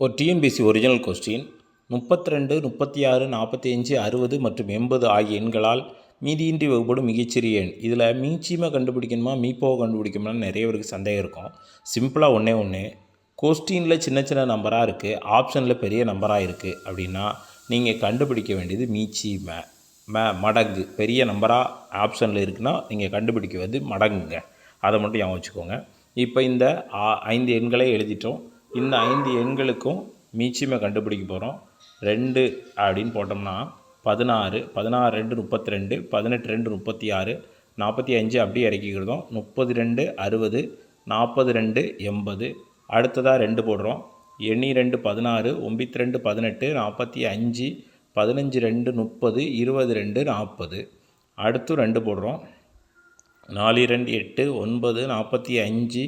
ஒரு TNPSC original question முப்பத்தி ரெண்டு முப்பத்தி ஆறு நாற்பத்தி அஞ்சு அறுபது மற்றும் எண்பது ஆகிய எண்களால் மீதியின்றி வகுப்படும் மிகச்சிறிய எண். இதில் மீச்சியமாக கண்டுபிடிக்கணுமா மீப்போவை கண்டுபிடிக்கணுமா நிறைய பேருக்கு சந்தேகம் இருக்கும். சிம்பிளாக ஒன்றே ஒன்று கொஸ்டினில் சின்ன சின்ன நம்பராக இருக்குது ஆப்ஷனில் பெரிய நம்பராக இருக்குது அப்படின்னா நீங்கள் கண்டுபிடிக்க வேண்டியது மீச்சி மே மே மடங்கு. பெரிய நம்பராக ஆப்ஷனில் இருக்குன்னா நீங்கள் கண்டுபிடிக்கிறது மடங்குங்க. அதை மட்டும் ஞாபகம் வச்சுக்கோங்க. இப்போ இந்த ஆ- ஐந்து எண்களை எழுதிட்டோம். இந்த ஐந்து எண்களுக்கும் மீச்சியமை கண்டுபிடிக்க போகிறோம் ரெண்டு அப்படின்னு போட்டோம்னா பதினாறு பதினாறு ரெண்டு முப்பத்தி ரெண்டு பதினெட்டு ரெண்டு முப்பத்தி ஆறு நாற்பத்தி அஞ்சு அப்படியே இறக்கிக்கிறதும் முப்பது ரெண்டு அறுபது நாற்பது ரெண்டு எண்பது. அடுத்ததாக ரெண்டு போடுறோம். எண்ணி ரெண்டு பதினாறு ஒம்பத்தி ரெண்டு பதினெட்டு நாற்பத்தி அஞ்சு பதினஞ்சு ரெண்டு முப்பது இருபது ரெண்டு நாற்பது. அடுத்து ரெண்டு போடுறோம். நாலு ரெண்டு எட்டு ஒன்பது நாற்பத்தி அஞ்சு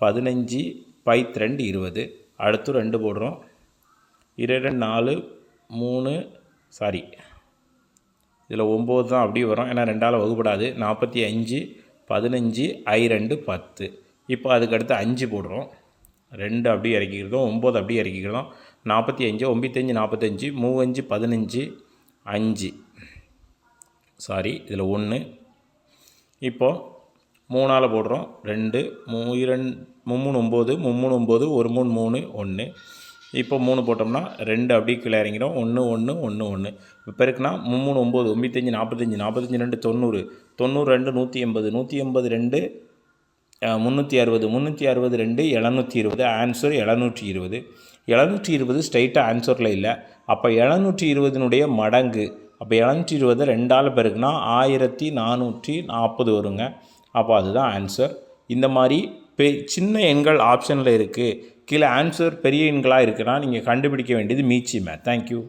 பதினஞ்சு பைத் ரெண்டு இருபது. அடுத்து ரெண்டு போடுறோம். இரு நாலு மூணு சாரி. இதில் ஒம்பது தான் அப்படியே வரும். ஏன்னா ரெண்டால் வகுப்படாது நாற்பத்தி அஞ்சு பதினஞ்சு ஐ ரெண்டு பத்து. இப்போ அதுக்கு அடுத்து அஞ்சு போடுறோம். ரெண்டு அப்படியே இறக்கிக்கிறதும் ஒம்பது அப்படியே இறக்கிக்கிறதும் நாற்பத்தி அஞ்சு ஒம்பத்தஞ்சு நாற்பத்தஞ்சு மூவஞ்சு பதினஞ்சு அஞ்சு. சாரி இதில் ஒன்று. இப்போது மூணால் போடுறோம். ரெண்டு மூ இரண்டு மும்மூணு ஒம்பது மும்மூணு ஒம்பது ஒரு மூணு மூணு ஒன்று இப்போ மூணு போட்டோம்னா ரெண்டு அப்படியே கீழே இறங்கிறோம் ஒன்று ஒன்று ஒன்று ஒன்று இப்போ இருக்குன்னா மும்மூணு ஒம்பது ஒம்பத்தஞ்சு நாற்பத்தஞ்சு நாற்பத்தஞ்சு ரெண்டு தொண்ணூறு. தொண்ணூறு ரெண்டு நூற்றி எண்பது. நூற்றி எண்பது ரெண்டு முந்நூற்றி அறுபது. முந்நூற்றி அறுபது ரெண்டு எழுநூற்றி இருபது. ஆன்சர் எழுநூற்றி இருபது. எழுநூற்றி இருபது ஸ்ட்ரைட்டாக ஆன்சரில் இல்லை. அப்போ எழுநூற்றி இருபதினுடைய மடங்கு. அப்போ எழுநூற்றி இருபது ரெண்டால் பெருக்குனா ஆயிரத்தி நானூற்றி நாற்பது வருங்க. அப்போ அதுதான் ஆன்சர் இந்த மாதிரி பெ சின்ன எண்கள் ஆப்ஷனில் இருக்குது கீழே ஆன்சர் பெரிய எண்களாக இருக்குன்னா நீங்கள் கண்டுபிடிக்க வேண்டியது மீச்சிமே. தேங்க்யூ